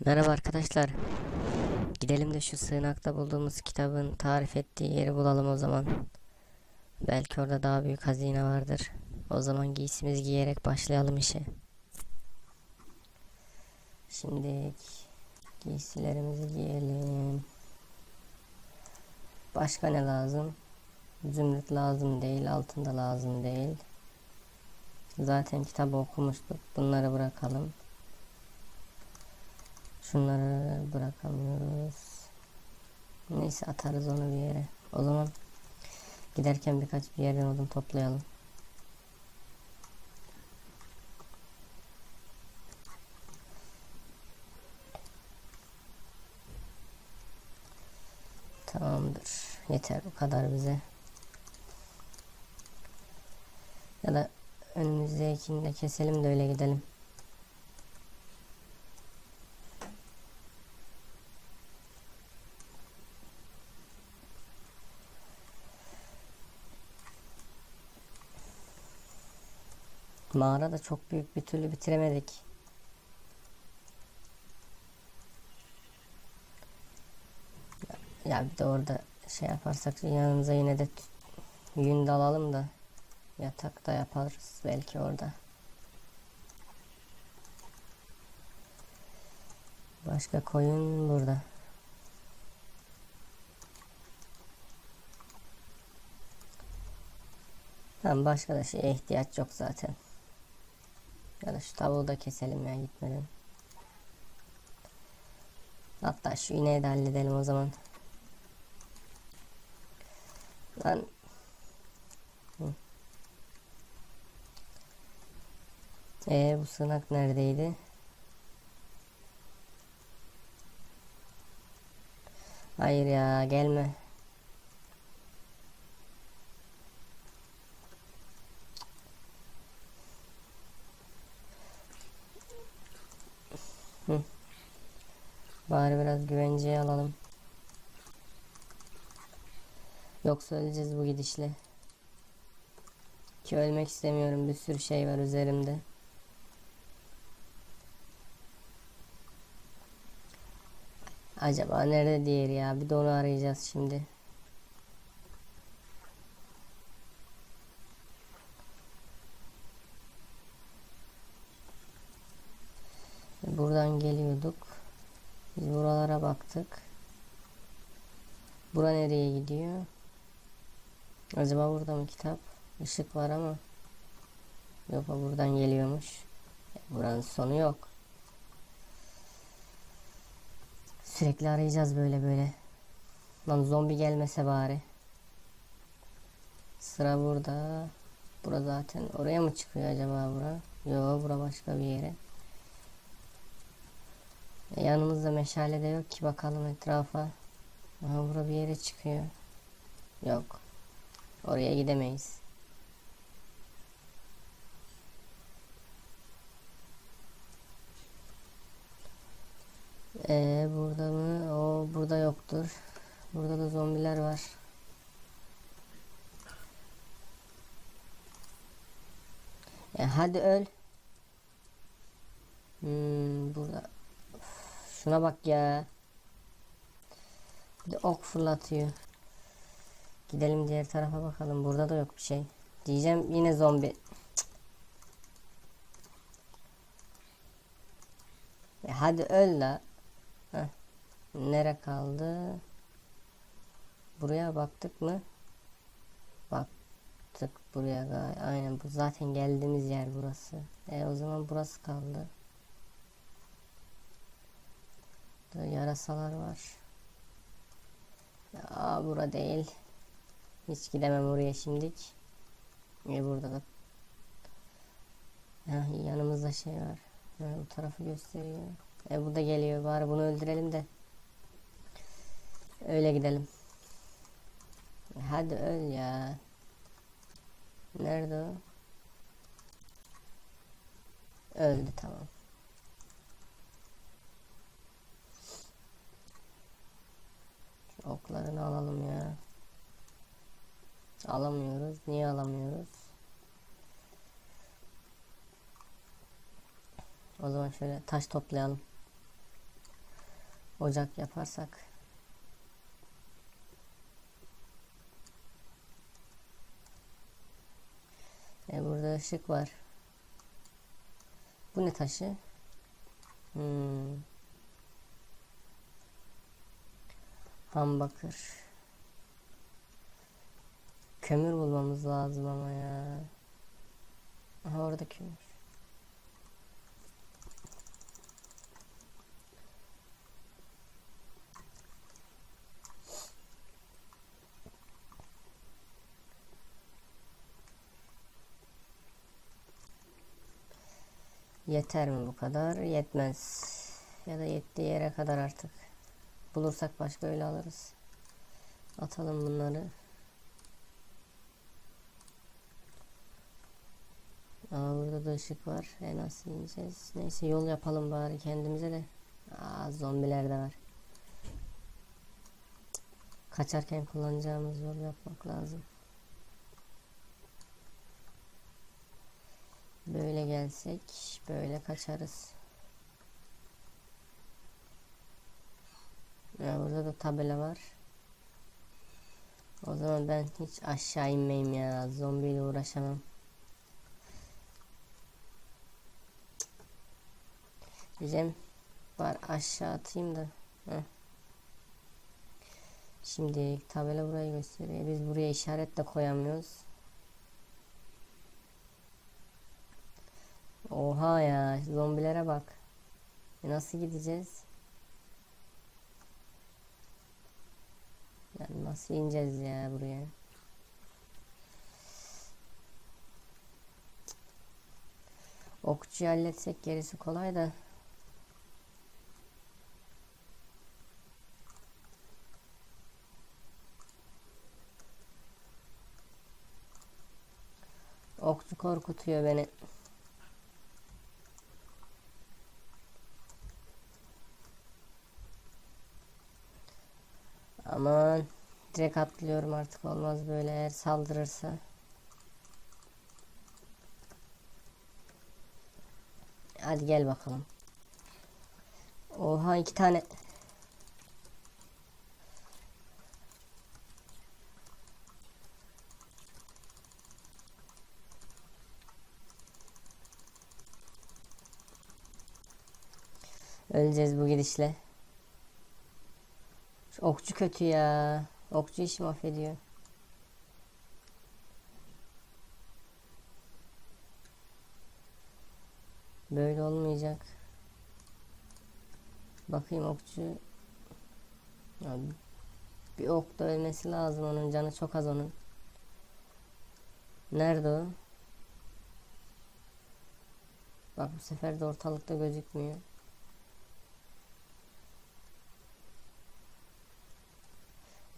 Merhaba arkadaşlar. Gidelim de şu sığınakta bulduğumuz kitabın tarif ettiği yeri bulalım o zaman. Belki orada daha büyük hazine vardır. O zaman giysimizi giyerek başlayalım işe. Şimdi giysilerimizi giyelim. Başka ne lazım? Zümrüt lazım değil, altın da lazım değil. Zaten kitabı okumuştuk. Bunları bırakalım. Şunları bırakamıyoruz. Neyse atarız onu bir yere. O zaman giderken birkaç bir yerden odun toplayalım. Tamamdır. Yeter bu kadar bize. Ya da önümüzdekini de keselim de öyle gidelim. Mağara da çok büyük bir türlü bitiremedik. Ya bir de orada şey yaparsak yanımıza yine de yün de alalım da yatak da yaparız belki orada. Başka koyun burada. Tamam başka da şeye ihtiyaç yok zaten. Ya da şu tavuğu da keselim ya gitmeden. Hatta şu ineği de halledelim o zaman. Lan. Hı. Ee bu sığınak neredeydi? Hayır ya gelme. Bari biraz güvenceye alalım. Yoksa öleceğiz bu gidişle. Ki ölmek istemiyorum. Bir sürü şey var üzerimde. Acaba nerede diğeri ya? Bir de onu arayacağız şimdi. Buradan geliyorduk. Biz buralara baktık. Bura nereye gidiyor? Acaba burada mı kitap? Işık var ama. Yok buradan geliyormuş. Buranın sonu yok. Sürekli arayacağız böyle böyle. Lan zombi gelmese bari. Sıra burada. Bura zaten oraya mı çıkıyor acaba bura? Yok bura başka bir yere. E, yanımızda meşale de yok ki bakalım etrafa. Aha bura bir yere çıkıyor. Yok. Oraya gidemeyiz. Ee, burada mı? O burada yoktur. Burada da zombiler var. Ya hadi öl. Hmm, burada. Şuna bak ya. Bir de ok fırlatıyor. Gidelim diğer tarafa bakalım. Burada da yok bir şey. Diyeceğim yine zombi. Cık. Ya hadi öl la. Nere kaldı? Buraya baktık mı? Baktık buraya. Aynen bu zaten geldiğimiz yer burası. E o zaman burası kaldı. Burada yarasalar var. Ya bura değil. Hiç gidemem oraya şimdik. E burada da. Ya, yanımızda şey var. Ha, bu tarafı gösteriyor. E bu da geliyor. Bari bunu öldürelim de. Öyle gidelim. Hadi öl ya. Nerede o? Öldü tamam. Oklarını alalım ya. Alamıyoruz. Niye alamıyoruz? O zaman şöyle taş toplayalım. Ocak yaparsak. E burada ışık var. Bu ne taşı? Hmm. Ham bakır. Kömür bulmamız lazım ama ya. Aha orada kömür. Yeter mi bu kadar? Yetmez. Ya da yettiği yere kadar artık. Bulursak başka öyle alırız. Atalım bunları. Aa burada da ışık var. E nasıl ineceğiz? Neyse yol yapalım bari kendimize de. Aa zombiler de var. Kaçarken kullanacağımız yol yapmak lazım. Böyle gelsek böyle kaçarız. Ya burada da tabela var. O zaman ben hiç aşağı inmeyeyim ya. Zombiyle uğraşamam. Diyeceğim var aşağı atayım da. Heh. Şimdi tabela burayı gösteriyor. Biz buraya işaret de koyamıyoruz. Oha ya zombilere bak. E nasıl gideceğiz? Yani nasıl ineceğiz ya buraya? Okçuyu halletsek gerisi kolay da. Okçu korkutuyor beni. Direkt atlıyorum artık olmaz böyle eğer saldırırsa. Hadi gel bakalım. Oha iki tane. Öleceğiz bu gidişle. Şu okçu kötü ya. Okçu işi mahvediyor. Böyle olmayacak. Bakayım okçu. Ya bir ok da ölmesi lazım onun canı çok az onun. Nerede o? Bak bu sefer de ortalıkta gözükmüyor.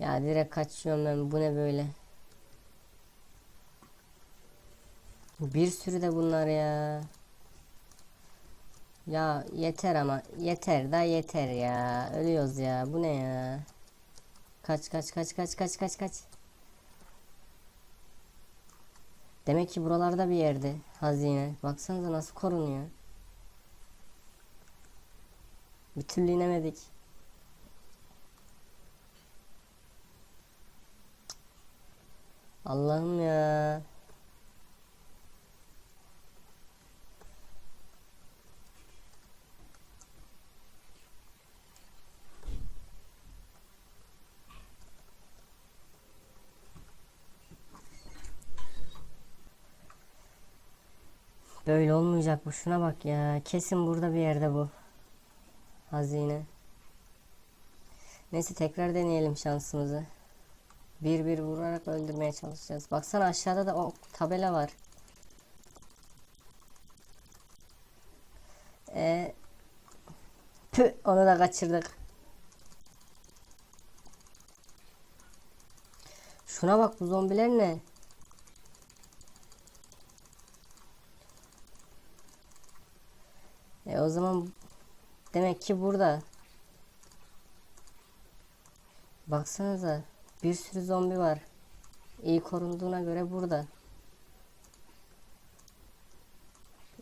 Ya direkt kaçıyorum ben. Bu ne böyle? Bir sürü de bunlar ya. Ya yeter ama. Yeter da yeter ya. Ölüyoruz ya. Bu ne ya? Kaç kaç kaç kaç kaç kaç kaç. Demek ki buralarda bir yerde hazine. Baksanıza nasıl korunuyor. Bir türlü inemedik. Allah'ım ya. Böyle olmayacak bu. Şuna bak ya. Kesin burada bir yerde bu. Hazine. Neyse tekrar deneyelim şansımızı. Bir bir vurarak öldürmeye çalışacağız. Baksana aşağıda da o tabela var. Ee, püh, onu da kaçırdık. Şuna bak bu zombiler ne? E o zaman demek ki burada. Baksanıza. Bir sürü zombi var. İyi korunduğuna göre burada.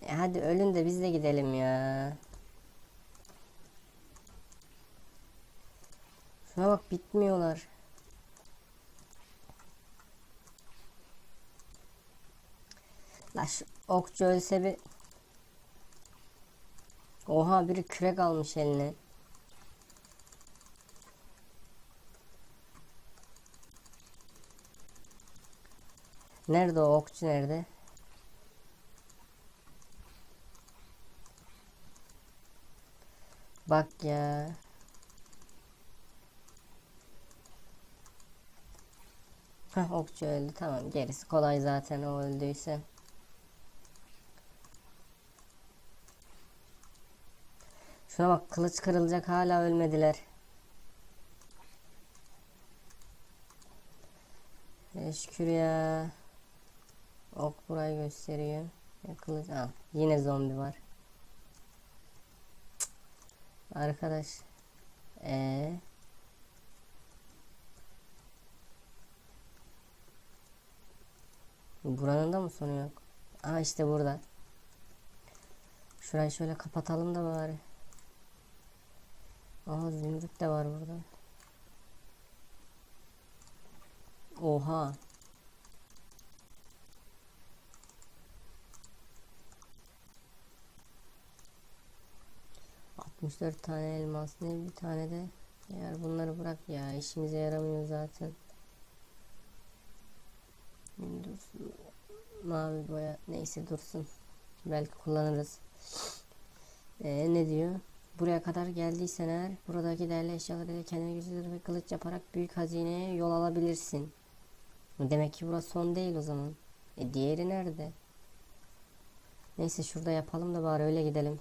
E hadi ölün de biz de gidelim ya. Şuna bak bitmiyorlar. La şu okçu ölse bir... Oha biri kürek almış eline. Nerede o okçu nerede? Bak ya. Heh, okçu öldü tamam gerisi kolay zaten o öldüyse. Şuna bak kılıç kırılacak hala ölmediler. E, şükür ya. Ok burayı gösteriyor. Kılıç al. Yine zombi var. Cık. Arkadaş. Ee. Buranın da mı sonu yok? Aa işte burada. Şurayı şöyle kapatalım da bari. Aha zümrüt de var burada. Oha. Altmış dört tane elmas ne bir tane de eğer bunları bırak ya işimize yaramıyor zaten. Dursun. Mavi boya neyse dursun. Belki kullanırız. Ee, ne diyor? Buraya kadar geldiysen eğer buradaki değerli eşyaları ile kendine güçlü ve kılıç yaparak büyük hazineye yol alabilirsin. Demek ki burası son değil o zaman. E diğeri nerede? Neyse şurada yapalım da bari öyle gidelim.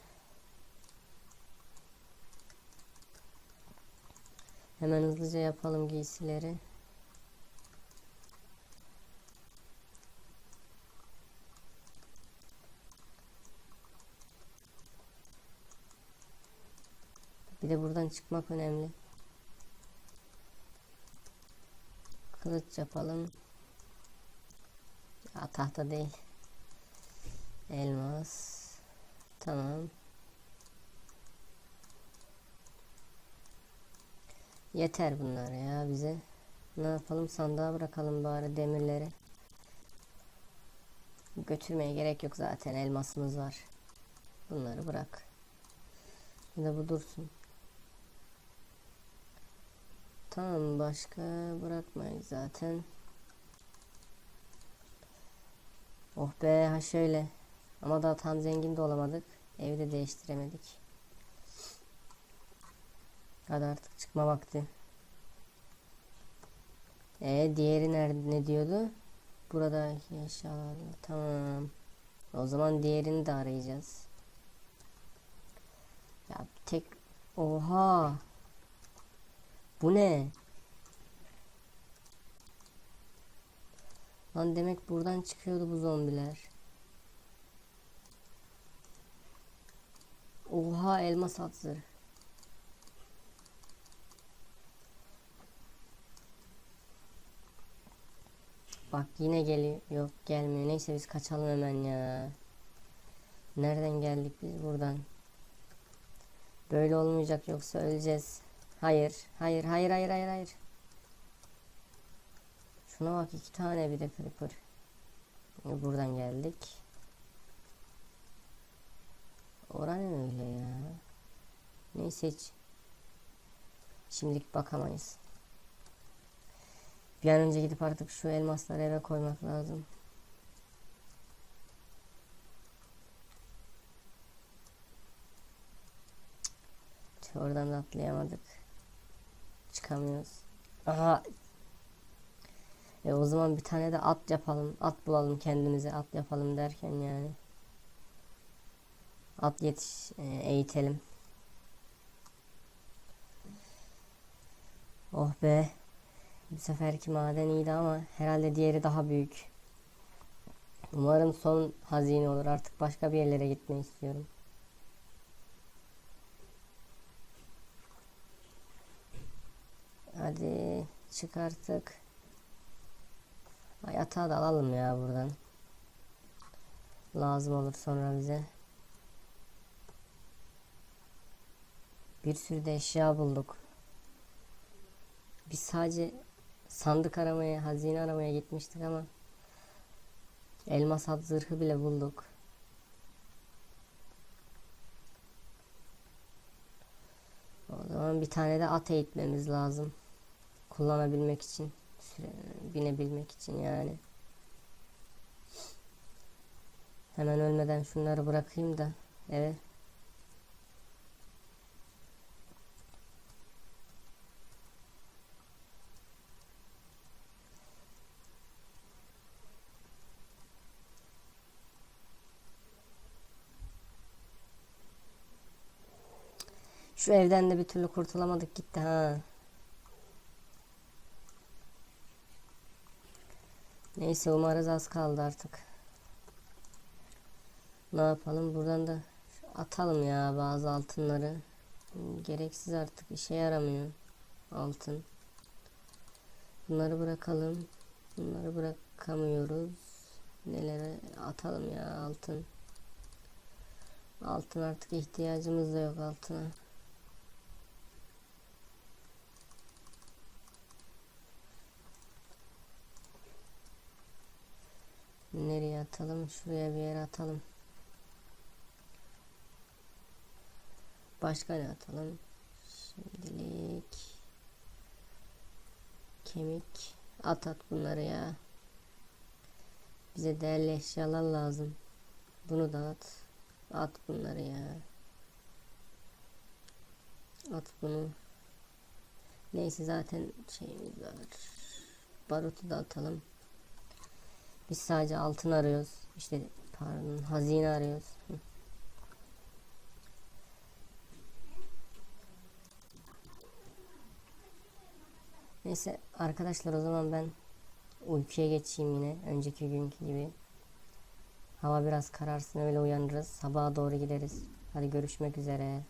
Hemen hızlıca yapalım giysileri. Bir de buradan çıkmak önemli. Kılıç yapalım. Ya tahta değil. Elmas. Tamam. Yeter bunlar ya bize. Ne yapalım sandığa bırakalım bari demirleri. Götürmeye gerek yok zaten elmasımız var. Bunları bırak. Bir de bu dursun. Tamam başka bırakmayız zaten. Oh be ha şöyle. Ama daha tam zengin de olamadık. Evde değiştiremedik. Hadi artık çıkma vakti. E diğeri nerede ne diyordu? Burada eşyalar. Tamam. O zaman diğerini de arayacağız. Ya tek oha. Bu ne? Lan demek buradan çıkıyordu bu zombiler. Oha elmas at zırh. Bak yine geliyor. Yok gelmiyor. Neyse biz kaçalım hemen ya. Nereden geldik biz buradan? Böyle olmayacak yoksa öleceğiz. Hayır. Hayır. Hayır. Hayır. Hayır. Hayır. Şuna bak iki tane bir de creeper. Buradan geldik. Oranın öyle ya. Neyse hiç. Şimdilik bakamayız. Bir an önce gidip artık şu elmasları eve koymak lazım. Cık, Oradan da atlayamadık. Çıkamıyoruz. Aha. E o zaman bir tane de at yapalım. At bulalım kendimize. At yapalım derken yani. At yetiş e, eğitelim. Oh be. Bu seferki maden iyiydi ama herhalde diğeri daha büyük. Umarım son hazine olur. Artık başka bir yerlere gitmeyi istiyorum. Hadi çık artık. Yatağı da alalım ya buradan. Lazım olur sonra bize. Bir sürü de eşya bulduk. Biz sadece sandık aramaya, hazine aramaya gitmiştik ama elmas hat zırhı bile bulduk. O zaman bir tane de at eğitmemiz lazım. Kullanabilmek için, süre, binebilmek için yani. Hemen ölmeden şunları bırakayım da eve. Şu evden de bir türlü kurtulamadık gitti ha. Neyse umarız az kaldı artık. Ne yapalım buradan da atalım ya bazı altınları. Gereksiz artık işe yaramıyor altın. Bunları bırakalım. Bunları bırakamıyoruz. Nelere atalım ya altın. Altın artık ihtiyacımız da yok altına. Nereye atalım? Şuraya bir yere atalım. Başka ne atalım? Şimdilik kemik at at bunları ya. Bize değerli eşyalar lazım. Bunu da at. At bunları ya. At bunu. Neyse zaten şeyimiz var. Barutu da atalım. Biz sadece altın arıyoruz. İşte pardon hazine arıyoruz. Neyse arkadaşlar o zaman ben uykuya geçeyim yine önceki günkü gibi. Hava biraz kararsın öyle uyanırız. Sabaha doğru gideriz. Hadi görüşmek üzere.